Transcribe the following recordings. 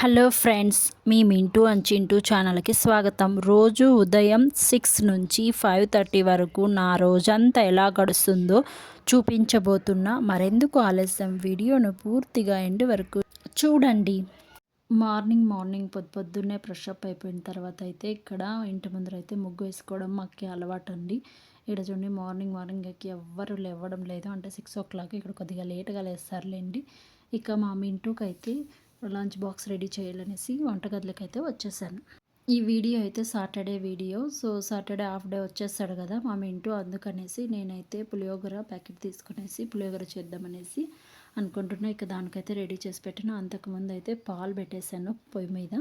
Hello friends మీ Mintu and Chintu ఛానల్కి స్వాగతం. రోజు ఉదయం సిక్స్ నుంచి ఫైవ్ థర్టీ వరకు నా రోజంతా ఎలా గడుస్తుందో చూపించబోతున్నా మరెందుకు ఆలస్యం వీడియోను పూర్తిగా ఎండ్ వరకు చూడండి. మార్నింగ్ మార్నింగ్ పొద్దు పొద్దున్నే ఫ్రెష్అప్ అయిపోయిన తర్వాత అయితే ఇక్కడ ఇంటి ముందర అయితే ముగ్గు వేసుకోవడం మాకు అలవాటు అండి ఇక్కడ చూడండి మార్నింగ్ మార్నింగ్ ఎవ్వరు లేవడం లేదు. అంటే సిక్స్ ఓ క్లాక్ ఇక్కడ కొద్దిగా లేట్గా లేస్తారులేండి. ఇక మా మింటూకి అయితే లంచ్ బాక్స్ రెడీ చేయాలనేసి వంటగదిలోకి అయితే వచ్చేసాను. ఈ వీడియో అయితే Saturday video. So Saturday half day వచ్చేస్తాడు కదా మా ఇంటూ అందుకనేసి నేనైతే పులియోగర ప్యాకెట్ తీసుకునేసి పులియోగర చేద్దామనేసి అనుకుంటున్నా. ఇక దానికైతే రెడీ చేసి పెట్టిన. అంతకుముందు అయితే పాలు పెట్టేశాను పొయ్యి మీద.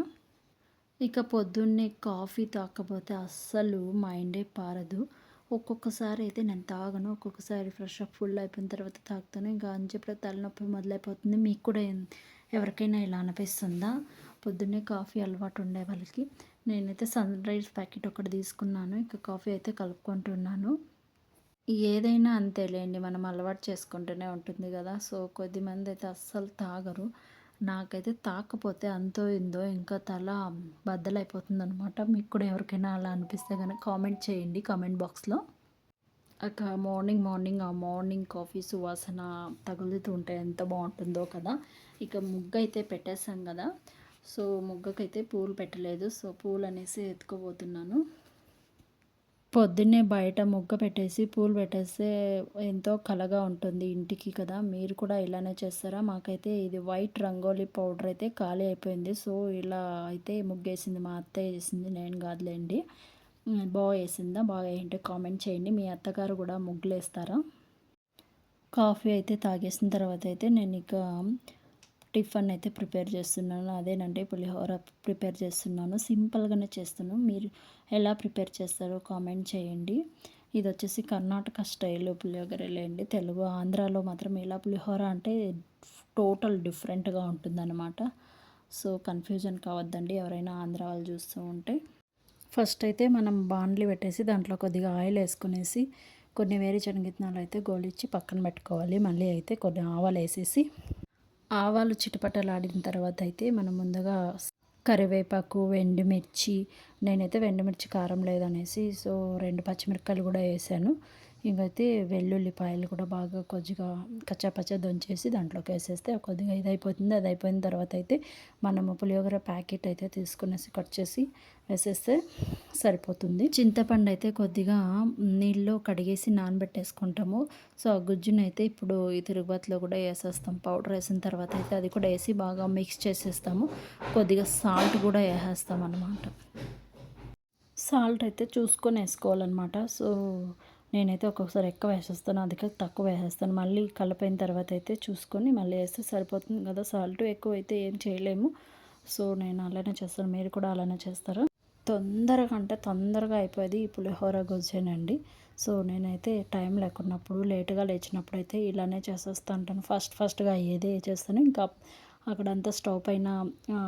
ఇక పొద్దున్నే కాఫీ తాకపోతే అస్సలు మైండే పారదు. ఒక్కొక్కసారి అయితే నేను తాగను. ఒక్కొక్కసారి ఫ్రెష్ అప్ ఫుల్ అయిపోయిన తర్వాత తాగుతాను. ఇంకా అని చెప్పి తలనొప్పి మొదలైపోతుంది. మీకు కూడా ఎవరికైనా ఇలా అనిపిస్తుందా? పొద్దున్నే కాఫీ అలవాటు ఉండే వాళ్ళకి. నేనైతే సన్ రైజ్ ప్యాకెట్ ఒకటి తీసుకున్నాను. ఇంకా కాఫీ అయితే కలుపుకుంటున్నాను. ఏదైనా అంతేలేండి మనం అలవాటు చేసుకుంటూనే ఉంటుంది కదా. సో కొద్దిమంది అయితే అస్సలు తాగరు. నాకైతే తాకపోతే అంతో ఇందో ఇంకా తల బద్దలైపోతుంది అనమాట మీకు కూడా ఎవరికైనా అలా అనిపిస్తే కనుక కామెంట్ చేయండి. కామెంట్ బాక్స్లో. అక్క మార్నింగ్ మార్నింగ్ ఆ మార్నింగ్ కాఫీ సువాసన తగులుతూ ఉంటే ఎంత బాగుంటుందో కదా. ఇక ముగ్గు అయితే పెట్టేసాం కదా. సో ముగ్గకైతే పూలు పెట్టలేదు. సో పూలు అనేసి ఎత్తుకోబోతున్నాను పొద్దున్నే బయట ముగ్గ పెట్టేసి పూలు పెట్టేస్తే ఎంతో కలగా ఉంటుంది ఇంటికి కదా. మీరు కూడా ఇలానే చేస్తారా? మాకైతే ఇది వైట్ రంగోలీ పౌడర్ అయితే ఖాళీ అయిపోయింది. సో ఇలా అయితే ముగ్గేసింది మా అత్తయ్య చేసింది. నేను కాదులేండి. బాగా వేసిందా బాగా ఏంటో కామెంట్ చేయండి. మీ అత్తగారు కూడా ముగ్గులు వేస్తారా కాఫీ అయితే తాగేసిన తర్వాత అయితే నేను ఇక టిఫన్ అయితే ప్రిపేర్ చేస్తున్నాను. అదేనంటే పులిహోర ప్రిపేర్ చేస్తున్నాను. సింపుల్గానే చేస్తాను. మీరు ఎలా ప్రిపేర్ చేస్తారో కామెంట్ చేయండి. ఇది వచ్చేసి కర్ణాటక స్టైల్ పులిహోరలేండి. తెలుగు ఆంధ్రాలో మాత్రం ఎలా పులిహోర అంటే టోటల్ డిఫరెంట్గా ఉంటుందన్నమాట. సో కన్ఫ్యూజన్ కావద్దండి. ఎవరైనా ఆంధ్ర వాళ్ళు చూస్తూ ఉంటే ఫస్ట్ అయితే మనం బాండ్లు పెట్టేసి దాంట్లో కొద్దిగా ఆయిల్ వేసుకునేసి కొన్ని వేరే శనగిత్తనాలు అయితే గోలిచ్చి పక్కన పెట్టుకోవాలి. మళ్ళీ అయితే కొన్ని ఆవాలు వేసేసి ఆవాలు చిటపటలాడిన తర్వాత అయితే మనం ముందుగా కరివేపాకు ఎండుమిర్చి నేనైతే ఎండుమిర్చి కారం లేదనేసి సో రెండు పచ్చిమిరపకాయలు కూడా వేసాను. ఇంకైతే వెల్లుల్లిపాయలు కూడా బాగా కొద్దిగా కచ్చాపచ్చ దంచేసి దాంట్లోకి వేసేస్తే కొద్దిగా ఇది అయిపోతుంది. అది అయిపోయిన తర్వాత అయితే మనము పులియోగర ప్యాకెట్ అయితే తీసుకునేసి కట్ చేసి వేసేస్తే సరిపోతుంది. చింతపండు అయితే కొద్దిగా నీళ్ళు కడిగేసి నానబెట్టేసుకుంటాము. సో ఆ గుజ్జును అయితే ఇప్పుడు ఈ తిరుగుబాతులో కూడా వేసేస్తాం. పౌడర్ వేసిన తర్వాత అయితే అది కూడా వేసి బాగా మిక్స్ చేసేస్తాము. కొద్దిగా సాల్ట్ కూడా వేసేస్తాం అనమాట సాల్ట్ అయితే చూసుకొని వేసుకోవాలన్నమాట. సో నేనైతే ఒక్కొక్కసారి ఎక్కువ వేసేస్తాను అది తక్కువ వేసేస్తాను. మళ్ళీ కలిపిన తర్వాత అయితే చూసుకొని మళ్ళీ వేస్తే సరిపోతుంది కదా. సాల్ట్ ఎక్కువ అయితే ఏం చేయలేము. సో నేను అలానే చేస్తాను. మీరు కూడా అలానే చేస్తారు? తొందరగా అంటే తొందరగా అయిపోయేది ఈ పులిహోర గుజ్జేనండి. సో నేనైతే టైం లేకున్నప్పుడు లేటుగా లేచినప్పుడు అయితే ఇలానే చేసేస్తా ఉంటాను ఫస్ట్ ఫస్ట్గా ఏదే చేస్తాను. ఇంకా అక్కడంతా స్టవ్ పైన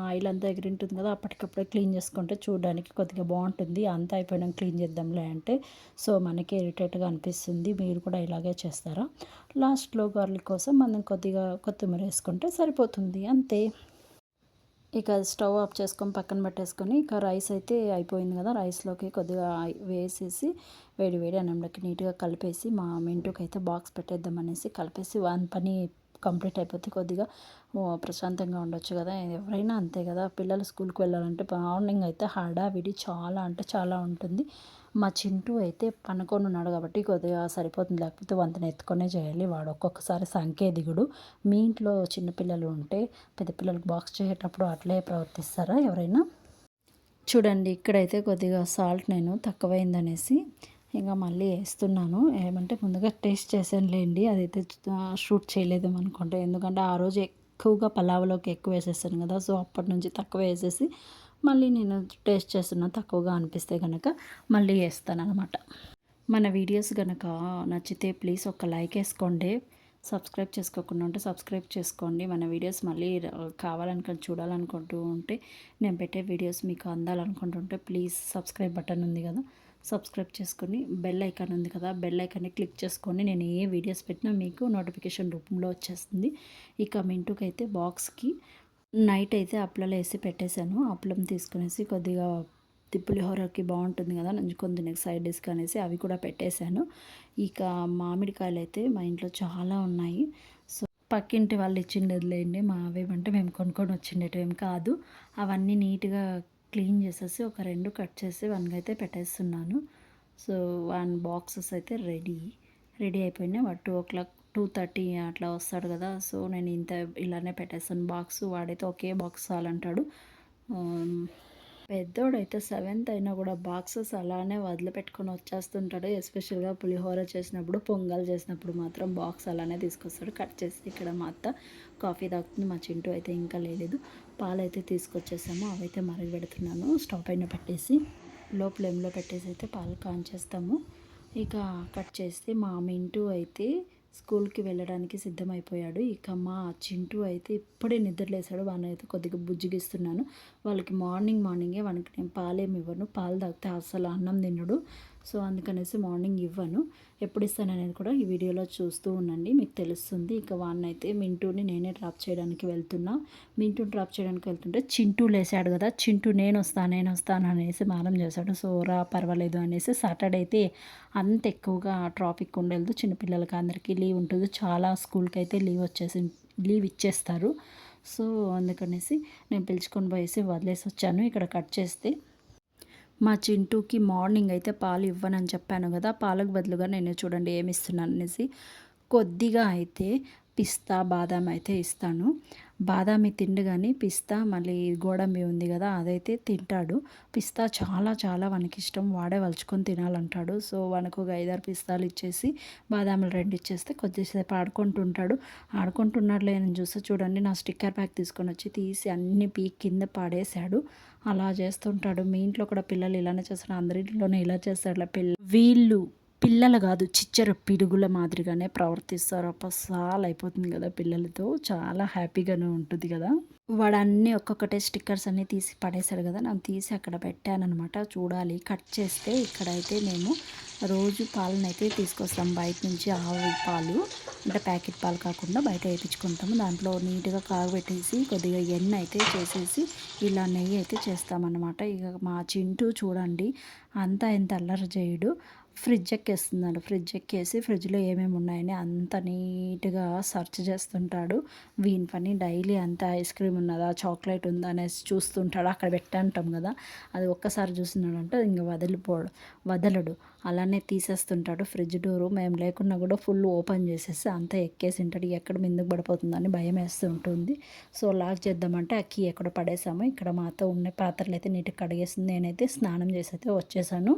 ఆయిల్ అంతా ఎగిరింటుంది కదా అప్పటికప్పుడే క్లీన్ చేసుకుంటే చూడడానికి కొద్దిగా బాగుంటుంది. అంతా అయిపోయినాక క్లీన్ చేద్దాంలే అంటే సో మనకి ఇరిటేట్గా అనిపిస్తుంది. మీరు కూడా ఇలాగే చేస్తారా? లాస్ట్లో గార్లిక్ కోసం మనం కొద్దిగా కొత్తిమీర వేసుకుంటే సరిపోతుంది. అంతే. ఇక స్టవ్ ఆఫ్ చేసుకొని పక్కన పెట్టేసుకొని ఇక రైస్ అయితే అయిపోయింది కదా రైస్లోకి కొద్దిగా వేసేసి వేడి వేడి అన్నంలోకి నీట్గా కలిపేసి మా మెంటుకి అయితే బాక్స్ పెట్టేద్దాం అనేసి కలిపేసి వన్ పని కంప్లీట్ అయిపోతే కొద్దిగా ప్రశాంతంగా ఉండొచ్చు కదా. ఎవరైనా అంతే కదా. పిల్లలు స్కూల్కి వెళ్ళాలంటే మార్నింగ్ అయితే హడావిడి చాలా అంటే చాలా ఉంటుంది. మా చింటూ అయితే పనుకొని ఉన్నాడు కాబట్టి కొద్దిగా సరిపోతుంది. లేకపోతే వంతన ఎత్తుకొనే చేయాలి. వాడు ఒక్కొక్కసారి సంకేదిగుడు మీ ఇంట్లో చిన్నపిల్లలు ఉంటే పెద్ద పిల్లలకు బాక్స్ చేసేటప్పుడు అట్లే ప్రవర్తిస్తారా ఎవరైనా? చూడండి ఇక్కడైతే కొద్దిగా సాల్ట్ నేను తక్కువైందనేసి ఇంకా మళ్ళీ వేస్తున్నాను. ఏమంటే ముందుగా టేస్ట్ చేసాను లేండి అదైతే షూట్ చేయలేదేమో అనుకుంటే. ఎందుకంటే ఆ రోజు ఎక్కువగా పలావ్లోకి ఎక్కువ వేసేసాను కదా. సో అప్పటి నుంచి తక్కువ వేసేసి మళ్ళీ నేను టేస్ట్ చేస్తున్నా తక్కువగా అనిపిస్తే కనుక మళ్ళీ వేస్తాను అనమాట మన వీడియోస్ కనుక నచ్చితే ప్లీజ్ ఒక లైక్ వేసుకోండి. సబ్స్క్రైబ్ చేసుకోకుండా ఉంటే సబ్స్క్రైబ్ చేసుకోండి. మన వీడియోస్ మళ్ళీ కావాలనుకుని చూడాలనుకుంటూ ఉంటే నేను పెట్టే వీడియోస్ మీకు అందాలనుకుంటుంటే ప్లీజ్ సబ్స్క్రైబ్ బటన్ ఉంది కదా. సబ్స్క్రైబ్ చేసుకొని బెల్ ఐకాన్ ఉంది కదా బెల్ ఐకాన్ని క్లిక్ చేసుకొని నేను ఏ వీడియోస్ పెట్టినా మీకు నోటిఫికేషన్ రూపంలో వచ్చేస్తుంది. ఇక అయితే బాక్స్కి నైట్ అయితే అప్పలలో వేసి పెట్టేశాను. అప్పలం తీసుకునేసి కొద్దిగా పులిహోరకి బాగుంటుంది కదా నంచుకొని తినే సైడ్ డిస్క్ అనేసి అవి కూడా పెట్టేశాను. ఇక మామిడికాయలు అయితే మా ఇంట్లో చాలా ఉన్నాయి. సో పక్కింటి వాళ్ళు ఇచ్చిండేదిలేండి మా అవేమంటే మేము కొనుక్కొని వచ్చిండేటివేం కాదు. అవన్నీ నీట్గా క్లీన్ చేసేసి ఒక రెండు కట్ చేసి వన్గా అయితే పెట్టేస్తున్నాను. సో వన్ బాక్సెస్ అయితే రెడీ. రెడీ అయిపోయినాయి. వాడు two o'clock two thirty అట్లా వస్తాడు కదా. సో నేను ఇంత ఇలానే పెట్టేస్తాను. బాక్స్ వాడైతే ఒకే బాక్స్ చాలంటాడు. పెద్దోడైతే సెవెంత్ అయినా కూడా బాక్సెస్ అలానే వదిలిపెట్టుకొని వచ్చేస్తుంటాడు. ఎస్పెషల్గా పులిహోర చేసినప్పుడు పొంగల్ చేసినప్పుడు మాత్రం బాక్స్ అలానే తీసుకొస్తాడు. కట్ చేసి ఇక్కడ మా అత్త కాఫీ తాగుతుంది. మా చింటూ అయితే ఇంకా లేదు పాలు అయితే తీసుకొచ్చేసాము అవైతే మరగ పెడుతున్నాను స్టవ్ పైన పెట్టేసి లో ఫ్లేమ్లో పెట్టేసి అయితే పాలు కాన్ చేస్తాము ఇక కట్ చేస్తే మా మింటూ అయితే స్కూల్కి వెళ్ళడానికి సిద్ధమైపోయాడు. ఇక మా చింటూ అయితే ఇప్పుడే నిద్రలేసాడు వాడిని అయితే కొద్దిగా బుజ్జిగిస్తున్నాను. వాళ్ళకి మార్నింగ్ మార్నింగే వానికి నేను పాలేమి ఇవ్వను. పాలు తాగితే అసలు అన్నం తినడు. సో అందుకనేసి మార్నింగ్ ఇవ్వను. ఎప్పుడు ఇస్తాను అనేది కూడా ఈ వీడియోలో చూస్తూ ఉండండి. మీకు తెలుస్తుంది. ఇక అయితే మింటూని నేనే డ్రాప్ చేయడానికి వెళ్తున్నా. మింటూని డ్రాప్ చేయడానికి వెళ్తుంటే చింటూ లేసాడు కదా. చింటూ నేను వస్తాను నేను వస్తాను అనేసి మారం చేశాడు. సో రా పర్వాలేదు అనేసి సాటర్డే అయితే అంత ఎక్కువగా ట్రాఫిక్ ఉండలేదు. చిన్నపిల్లలకి అందరికీ లీవ్ ఉంటుంది. చాలా స్కూల్కి అయితే లీవ్ వచ్చేసి లీవ్ ఇచ్చేస్తారు. సో అందుకనేసి నేను పిలుచుకొని పోయేసి వదిలేసి వచ్చాను ఇక్కడ కట్ చేస్తే మా చింటూకి మార్నింగ్ అయితే పాలు ఇవ్వనని చెప్పాను కదా పాలకు బదులుగా నేను చూడండి ఏమి ఇస్తున్నాను అనేసి కొద్దిగా అయితే పిస్తా బాదాం అయితే ఇస్తాను. బాదామి తిండు కానీ పిస్తా మళ్ళీ గోడంబి ఉంది కదా అదైతే తింటాడు. పిస్తా చాలా చాలా వానికి ఇష్టం. వాడే వలుచుకొని తినాలంటాడు. సో వానికి ఒక ఐదారు పిస్తాలు ఇచ్చేసి బాదాములు రెండు ఇచ్చేస్తే కొద్దిసేపు ఆడుకుంటుంటాడు. ఆడుకుంటున్నాడులే నేను చూస్తే చూడండి నా స్టిక్కర్ ప్యాక్ తీసుకొని వచ్చి తీసి అన్ని పీక్ కింద పాడేశాడు. అలా చేస్తుంటాడు. మీ ఇంట్లో కూడా పిల్లలు ఇలానే చేస్తారు. అందరింట్లోనే ఇలా చేస్తాడు పిల్ల. వీళ్ళు పిల్లలు కాదు చిచ్చర పిడుగుల మాదిరిగానే ప్రవర్తిస్తారు. అప్పసాలు అయిపోతుంది కదా పిల్లలతో. చాలా హ్యాపీగానే ఉంటుంది కదా. వాడు అన్నీ ఒక్కొక్కటే స్టిక్కర్స్ అన్నీ తీసి పడేశాడు కదా. నేను తీసి అక్కడ పెట్టానమాట చూడాలి. కట్ చేస్తే ఇక్కడైతే మేము రోజు పాలను అయితే తీసుకొస్తాం. బయట నుంచి ఆవు పాలు అంటే ప్యాకెట్ పాలు కాకుండా బయట వేయించుకుంటాము. దాంట్లో నీట్గా కాగబెట్టేసి కొద్దిగా ఎన్ని అయితే చేసేసి ఇలా నెయ్యి అయితే చేస్తామన్నమాట. ఇక మా చింటూ చూడండి. అంతా ఎంత అల్లరి చేయడు. ఫ్రిడ్జ్ ఎక్కేస్తున్నాడు ఫ్రిడ్జ్ ఎక్కేసి ఫ్రిడ్జ్లో ఏమేమి ఉన్నాయని అంత నీట్గా సర్చ్ చేస్తుంటాడు. వీని పని డైలీ అంత ఐస్ క్రీమ్ ఉన్నదా చాక్లెట్ ఉందా అనేసి చూస్తుంటాడు. అక్కడ పెట్టంటాం కదా అది ఒక్కసారి చూస్తున్నాడంటే ఇంక వదిలిపోడు వదలడు. అలానే తీసేస్తుంటాడు ఫ్రిడ్జ్ డోరు. మేము లేకున్నా కూడా ఫుల్ ఓపెన్ చేసేసి అంతా ఎక్కేసి ఉంటాడు ఎక్కడ ముందుకు పడిపోతుందని భయం వేస్తూ ఉంటుంది. సో లాక్ చేద్దామంటే ఆ కీ ఎక్కడ పడేసాము ఇక్కడ మాతో ఉన్న పాత్రలు అయితే నీట్గా కడిగేసింది నేనైతే స్నానం చేసి అయితే వచ్చేసాను.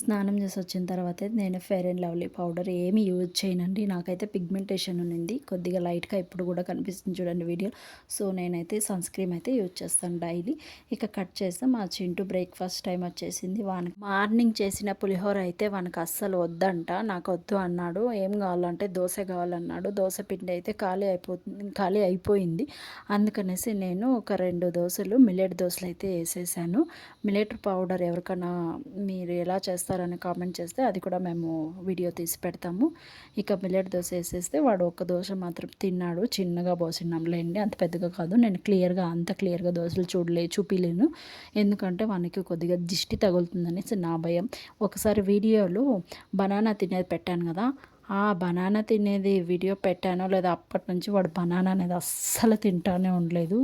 స్నానం చేసి వచ్చిన తర్వాత నేను ఫెయిర్ అండ్ లవ్లీ పౌడర్ ఏమి యూజ్ చేయనండి. నాకైతే పిగ్మెంటేషన్ ఉంది కొద్దిగా లైట్గా ఇప్పుడు కూడా కనిపిస్తుంది చూడండి వీడియో. సో నేనైతే సన్ స్క్రీమ్ అయితే యూజ్ చేస్తాను డైలీ. ఇక కట్ చేస్తే మా చింటూ బ్రేక్ఫాస్ట్ టైం వచ్చేసింది. వానికి మార్నింగ్ చేసిన పులిహోర అయితే వానికి అస్సలు వద్దంట. నాకు వద్దు అన్నాడు. ఏం కావాలంటే దోశ కావాలన్నాడు. దోశ పిండి అయితే ఖాళీ అయిపోతుంది ఖాళీ అయిపోయింది. అందుకనేసి నేను ఒక రెండు దోశలు మిల్లెట్ దోశలు అయితే వేసేసాను. మిల్లెట్ పౌడర్ ఎవరికైనా మీరు ఎలా చేస్తారు చేస్తారని కామెంట్ చేస్తే అది కూడా మేము వీడియో తీసి పెడతాము. ఇక మిల్లెట్ దోశ వేసేస్తే వాడు ఒక్క దోశ మాత్రం తిన్నాడు చిన్నగా పోసినాంలేండి అంత పెద్దగా కాదు. నేను క్లియర్గా అంత క్లియర్గా దోశలు చూడలే చూపిలేను. ఎందుకంటే వానికి కొద్దిగా దిష్టి తగులుతుందనేసి నా భయం. ఒకసారి వీడియోలో బనానా తినేది పెట్టాను కదా ఆ బనానా తినేది వీడియో పెట్టానో లేదా అప్పటి నుంచి వాడు బనానా అనేది అస్సలు తింటానే ఉండలేదు.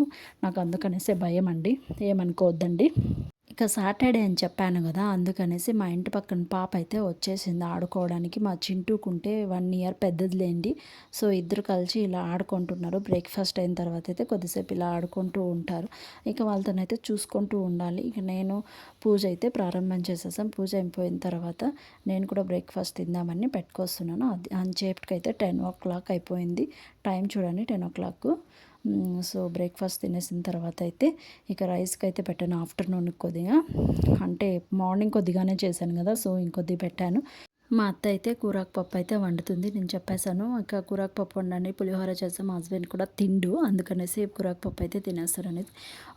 నాకు అందుకనేసే భయం అండి ఏమనుకోవద్దండి. ఇక సాటర్డే అని చెప్పాను కదా అందుకనేసి మా ఇంటి పక్కన పాప అయితే వచ్చేసింది ఆడుకోవడానికి. మా చింటూకుంటే వన్ ఇయర్ పెద్దదిలేండి. సో ఇద్దరు కలిసి ఇలా ఆడుకుంటున్నారు. బ్రేక్ఫాస్ట్ అయిన తర్వాత అయితే కొద్దిసేపు ఇలా ఆడుకుంటూ ఉంటారు. ఇక వాళ్ళతోనైతే చూసుకుంటూ ఉండాలి. ఇక నేను పూజ అయితే ప్రారంభం చేసేసాం. పూజ అయిపోయిన తర్వాత నేను కూడా బ్రేక్ఫాస్ట్ తిందామని పెట్టుకొస్తున్నాను. అది అయితే టెన్ ఓ క్లాక్ అయిపోయింది. టైం చూడండి ten o'clock. So breakfast తినేసిన తర్వాత అయితే ఇక రైస్కి అయితే పెట్టాను ఆఫ్టర్నూన్ కొద్దిగా. అంటే మార్నింగ్ కొద్దిగానే చేశాను కదా సో ఇంకొద్ది పెట్టాను. మా అత్త అయితే కూరాకు పప్పు అయితే వండుతుంది. నేను చెప్పేశాను ఇంకా కూరాకు పప్పు వండండి పులిహోర చేస్తే మా హస్బెండ్ కూడా తిండు అందుకనేసి కూరాకు పప్పు అయితే తినేస్తారు అనేది.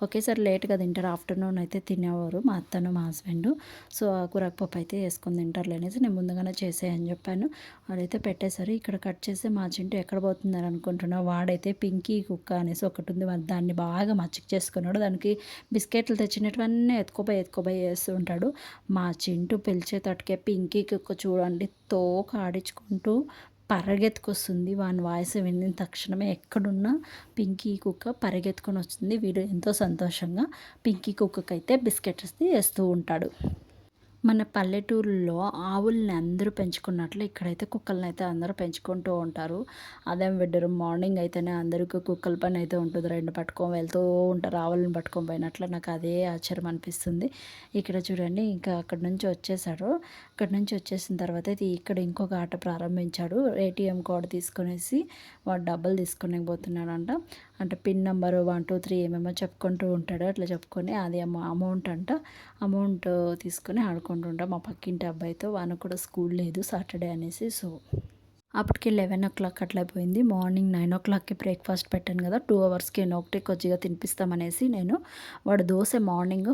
ఒకేసారి లేట్గా తింటారు ఆఫ్టర్నూన్ అయితే తినేవారు మా అత్తను మా హస్బెండ్. సో ఆ కూరాకు పప్పు అయితే వేసుకొని తింటారు అనేసి నేను ముందుగానే చేసేయని చెప్పాను. వాళ్ళైతే పెట్టేశారు. ఇక్కడ కట్ చేస్తే మా చింటూ ఎక్కడ పోతుందని అనుకుంటున్నా వాడైతే పింకీ కుక్క అనేసి ఒకటి ఉంది. దాన్ని బాగా మచ్చిక చేసుకున్నాడు. దానికి బిస్కెట్లు తెచ్చినటువన్నీ ఎత్తుకోపోయి ఎత్తుకోపోయి వేస్తూ ఉంటాడు. మా చింటూ పిలిచేటట్టుకే పింకీ కుక్క చూడ చూడండి తోక ఆడించుకుంటూ పరిగెత్తుకొస్తుంది. వాని వాయిస్ విన్న తక్షణమే ఎక్కడున్నా పింకీ కుక్క పరిగెత్తుకొని వస్తుంది. వీడు ఎంతో సంతోషంగా పింకీ కుక్కకైతే బిస్కెట్స్ని వేస్తూ ఉంటాడు. మన పల్లెటూరులో ఆవుల్ని అందరూ పెంచుకున్నట్లు ఇక్కడైతే కుక్కల్ని అయితే అందరూ పెంచుకుంటూ ఉంటారు. అదేం విడ్డరు మార్నింగ్ అయితేనే అందరికీ కుక్కల పని అయితే ఉంటుంది. రెండు పట్టుకొని వెళ్తూ ఉంటారు ఆవులను పట్టుకొని పోయినట్లు నాకు అదే ఆశ్చర్యం అనిపిస్తుంది. ఇక్కడ చూడండి ఇంకా అక్కడ నుంచి వచ్చేసాడు అక్కడ నుంచి వచ్చేసిన తర్వాత అయితే ఇక్కడ ఇంకొక ఆట ప్రారంభించాడు. ఏటీఎం కార్డు తీసుకునేసి వాడు డబ్బులు తీసుకునే పోతున్నాడంట అంటే pin number one two three ఏమేమో చెప్పుకుంటూ ఉంటాడు. అట్లా చెప్పుకొని అది అమౌంట్ అంట. అమౌంట్ తీసుకొని ఆడుకుంటూ ఉంటాం. మా పక్కింటి అబ్బాయితో వానికి కూడా స్కూల్ లేదు సాటర్డే అనేసి సో. అప్పటికి లెవెన్ ఓ క్లాక్ అట్లా అయిపోయింది మార్నింగ్ నైన్ ఓ క్లాక్కి బ్రేక్ఫాస్ట్ పెట్టాను కదా. టూ అవర్స్కి ఒకటి కొద్దిగా తినిపిస్తామనేసి నేను వాడు దోశ మార్నింగ్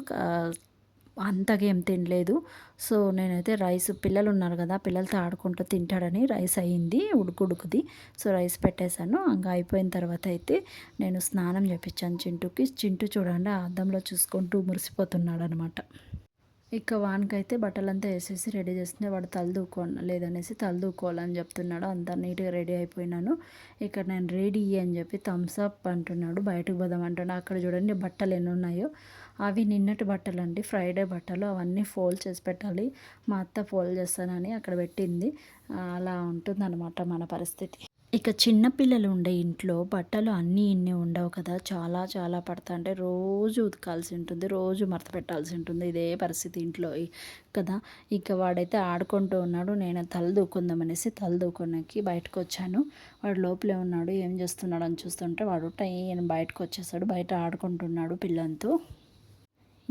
అంతగా ఏం తినలేదు. సో నేనైతే రైస్ పిల్లలు ఉన్నారు కదా పిల్లలతో ఆడుకుంటూ తింటాడని రైస్ అయ్యింది ఉడుకుడుకుది సో రైస్ పెట్టేశాను. ఇంకా అయిపోయిన తర్వాత అయితే నేను స్నానం చేపించాను చింటూకి. చింటూ చూడండి ఆ అద్దంలో చూసుకుంటూ మురిసిపోతున్నాడు అనమాట ఇక వానికైతే బట్టలంతా వేసేసి రెడీ చేస్తుంటే వాడు తలదూకో లేదనేసి తలదూకోవాలని చెప్తున్నాడు. అంతా నీట్గా రెడీ అయిపోయినాను. ఇక్కడ నేను రెడీ అని చెప్పి థమ్స్ అప్ అంటున్నాడు. బయటకు పోదాం అంటున్నాడు. అక్కడ చూడండి బట్టలు ఎన్ని ఉన్నాయో. అవి నిన్నటి బట్టలు అండి ఫ్రైడే బట్టలు అవన్నీ ఫోల్డ్ చేసి పెట్టాలి. మా అత్త ఫోల్డ్ చేస్తానని అక్కడ పెట్టింది. అలా ఉంటుందన్నమాట మన పరిస్థితి. ఇక చిన్నపిల్లలు ఉండే ఇంట్లో బట్టలు అన్నీ ఇన్ని ఉండవు కదా. చాలా చాలా పడతా అంటే రోజు ఉతకాల్సి ఉంటుంది. రోజు మరత పెట్టాల్సి ఉంటుంది ఇదే పరిస్థితి ఇంట్లో కదా. ఇక వాడైతే ఆడుకుంటూ ఉన్నాడు. నేను తల దూకుందామనేసి తల దూకొనకి బయటకు వచ్చాను. వాడు లోపలే ఉన్నాడు. ఏం చేస్తున్నాడు అని చూస్తుంటే వాడు టైం బయటకు వచ్చేసాడు. బయట ఆడుకుంటున్నాడు పిల్లలతో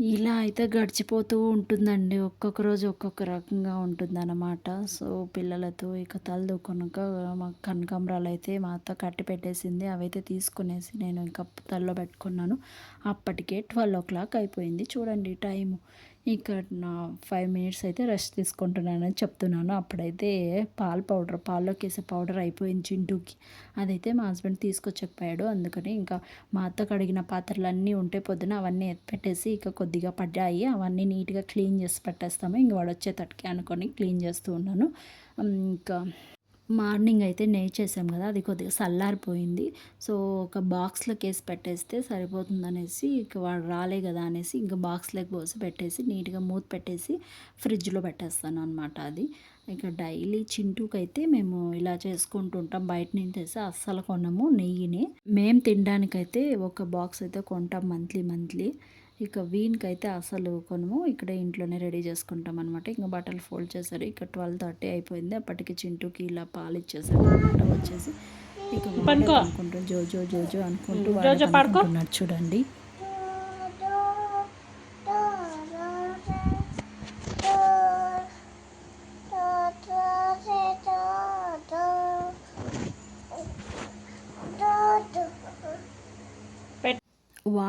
ఇలా అయితే గడిచిపోతూ ఉంటుందండి. ఒక్కొక్క రోజు ఒక్కొక్క రకంగా ఉంటుందన్నమాట. సో పిల్లలతో ఇక తలదూకొనక మా కనకాంబరాలు అయితే మా అత్త కట్టి పెట్టేసింది. అవైతే తీసుకునేసి నేను ఇంకా తల్లో పెట్టుకున్నాను. అప్పటికే ట్వెల్వ్ ఓ క్లాక్ అయిపోయింది. చూడండి టైము. ఇక్కడ నా ఫైవ్ మినిట్స్ అయితే రెస్ట్ తీసుకుంటున్నానని చెప్తున్నాను. అప్పుడైతే పాలు పౌడర్ పాల్లోకి వేసే పౌడర్ అయిపోయింది చింటూకి అదైతే మా హస్బెండ్ తీసుకొచ్చకపోయాడు. అందుకని ఇంకా మా అత్త కడిగిన పాత్రలు అన్నీ ఉంటే పొద్దున అవన్నీ పెట్టేసి ఇక కొద్దిగా పడ్డాయి. అవన్నీ నీట్గా క్లీన్ చేసి పెట్టేస్తాము. ఇంక వాడు వచ్చేటట్టుకి అనుకొని క్లీన్ చేస్తూ ఉన్నాను. ఇంకా మార్నింగ్ అయితే నెయ్యి చేసాం కదా అది కొద్దిగా చల్లారిపోయింది సో ఒక బాక్స్లోకి వేసి పెట్టేస్తే సరిపోతుంది అనేసి ఇక వాడు రాలే కదా అనేసి ఇంకా బాక్స్లోకి పోసి పెట్టేసి నీట్గా మూత పెట్టేసి ఫ్రిడ్జ్లో పెట్టేస్తాను అనమాట అది. ఇక డైలీ చింటూకి అయితే మేము ఇలా చేసుకుంటుంటాం బయట నుంచి తెస్తే అస్సలు కొనము నెయ్యిని. మేము తినడానికైతే ఒక బాక్స్ అయితే కొంటాం మంత్లీ మంత్లీ. ఇక వీన్కి అయితే అసలు కొనము ఇక్కడ ఇంట్లోనే రెడీ చేసుకుంటాం అనమాట ఇంకా బట్టలు ఫోల్డ్ చేశారు. ఇక ట్వెల్వ్ థర్టీ అయిపోయింది. అప్పటికి చింటూకి ఇలా పాలు ఇచ్చేసారు అనమాట వచ్చేసి ఇక అనుకుంటూ జోజో జోజో అనుకుంటూ అనుకుంటున్నాడు చూడండి.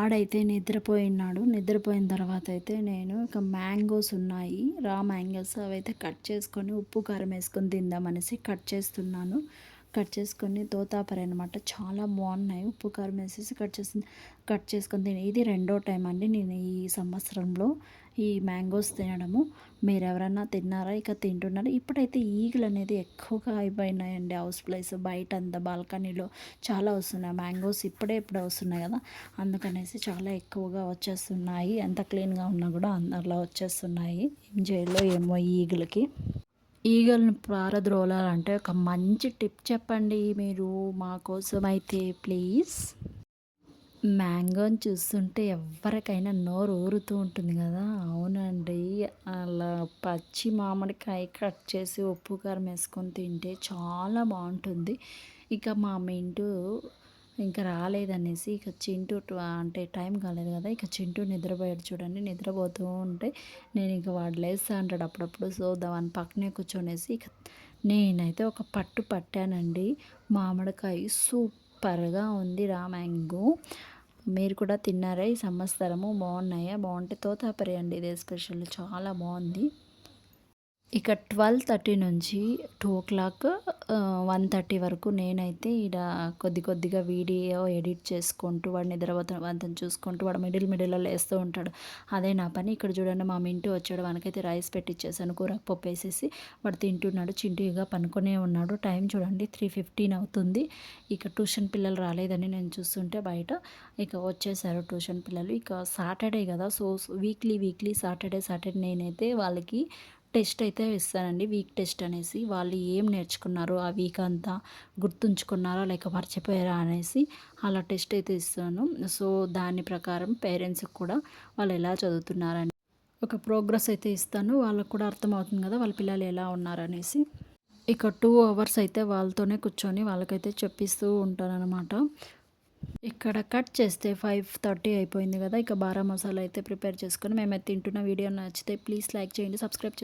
వాడైతే నిద్రపోయినాడు నిద్రపోయిన తర్వాత అయితే నేను ఇక మ్యాంగోస్ ఉన్నాయి. రా మ్యాంగోస్ అవి అయితే కట్ చేసుకొని ఉప్పు కారం వేసుకొని తిందామనేసి కట్ చేస్తున్నాను. కట్ చేసుకొని తోతాపరి అనమాట చాలా బాగున్నాయి. ఉప్పు కారం వేసేసి కట్ చేసి కట్ చేసుకొని తిని. ఇది రెండో టైం అండి నేను ఈ సంవత్సరంలో. ఈ మ్యాంగోస్ తినడము. మీరు ఎవరన్నా తిన్నారా? ఇక తింటున్నారా. ఇప్పుడైతే ఈగలు అనేది ఎక్కువగా అయిపోయినాయండి. హౌస్ ప్లేస్ బయట అంత బాల్కనీలో చాలా వస్తున్నాయి. మ్యాంగోస్ ఇప్పుడే ఇప్పుడే వస్తున్నాయి కదా. అందుకనేసి చాలా ఎక్కువగా వచ్చేస్తున్నాయి. ఎంత క్లీన్గా ఉన్నా కూడా అలా వచ్చేస్తున్నాయి. ఏం చేయాలో ఏమో ఈగలకి. ఈగలను పారద్రోలాలంటే ఒక మంచి టిప్ చెప్పండి మీరు మా కోసం అయితే ప్లీజ్. మ్యాంగోని చూస్తుంటే ఎవరికైనా నోరు ఊరుతూ ఉంటుంది కదా. అవునండి. అలా పచ్చి మామిడికాయ కట్ చేసి ఉప్పు కారం వేసుకొని తింటే చాలా బాగుంటుంది. ఇక మా మింటు ఇంకా రాలేదనేసి ఇక చింటూ అంటే టైం కాలేదు కదా. ఇక చింటూ నిద్రపోయాడు చూడండి. నిద్రపోతూ ఉంటే నేను ఇక వాడు లేస్తా అంటాడు అప్పుడప్పుడు. సో దాని పక్కనే కూర్చొనేసి ఇక నేనైతే ఒక పట్టు పట్టానండి. మామిడికాయ సూపర్గా ఉంది రా మ్యాంగో. మీరు కూడా తిన్నారా? ఈ సంవత్సరము బాగున్నాయా? బాగుంటే తోతాపరి అండి ఇదే స్పెషల్. చాలా బాగుంది. ఇక ట్వెల్వ్ థర్టీ నుంచి two o'clock one thirty వరకు నేనైతే ఈడ కొద్ది కొద్దిగా వీడియో ఎడిట్ చేసుకుంటూ వాడు నిద్రపోతా అతను చూసుకుంటూ వాడు మిడిల్ మిడిల్లో లేస్తూ ఉంటాడు. అదే నా పని. ఇక్కడ చూడండి మా మింటూ వచ్చాడు. వానికైతే రైస్ పెట్టిచ్చేసాను కూర పప్పు వేసేసి వాడు తింటున్నాడు. చింటిగా పనుకొనే ఉన్నాడు. టైం చూడండి త్రీ ఫిఫ్టీన్ అవుతుంది. ఇక ట్యూషన్ పిల్లలు రాలేదని నేను చూస్తుంటే బయట ఇక వచ్చేసారు ట్యూషన్ పిల్లలు. ఇక సాటర్డే కదా so weekly weekly Saturday Saturday నేనైతే వాళ్ళకి టెస్ట్ అయితే ఇస్తానండి వీక్ టెస్ట్ అనేసి. వాళ్ళు ఏం నేర్చుకున్నారో ఆ వీక్ అంతా గుర్తుంచుకున్నారా లేక మర్చిపోయారా అనేసి అలా టెస్ట్ అయితే ఇస్తాను. సో దాని ప్రకారం పేరెంట్స్కి కూడా వాళ్ళు ఎలా చదువుతున్నారని ఒక ప్రోగ్రెస్ అయితే ఇస్తాను. వాళ్ళకు కూడా అర్థమవుతుంది కదా వాళ్ళ పిల్లలు ఎలా ఉన్నారనేసి. ఇక టూ అవర్స్ అయితే వాళ్ళతోనే కూర్చొని వాళ్ళకైతే చెప్పిస్తూ ఉంటాను అనమాట ఇక్కడ కట్ చేస్తే ఫైవ్ థర్టీ అయిపోయింది కదా ఇక బారా మసాలా అయితే ప్రిపేర్ చేసుకొని మేమైతే తింటున్న వీడియో నచ్చితే ప్లీజ్ లైక్ చేయండి సబ్స్క్రైబ్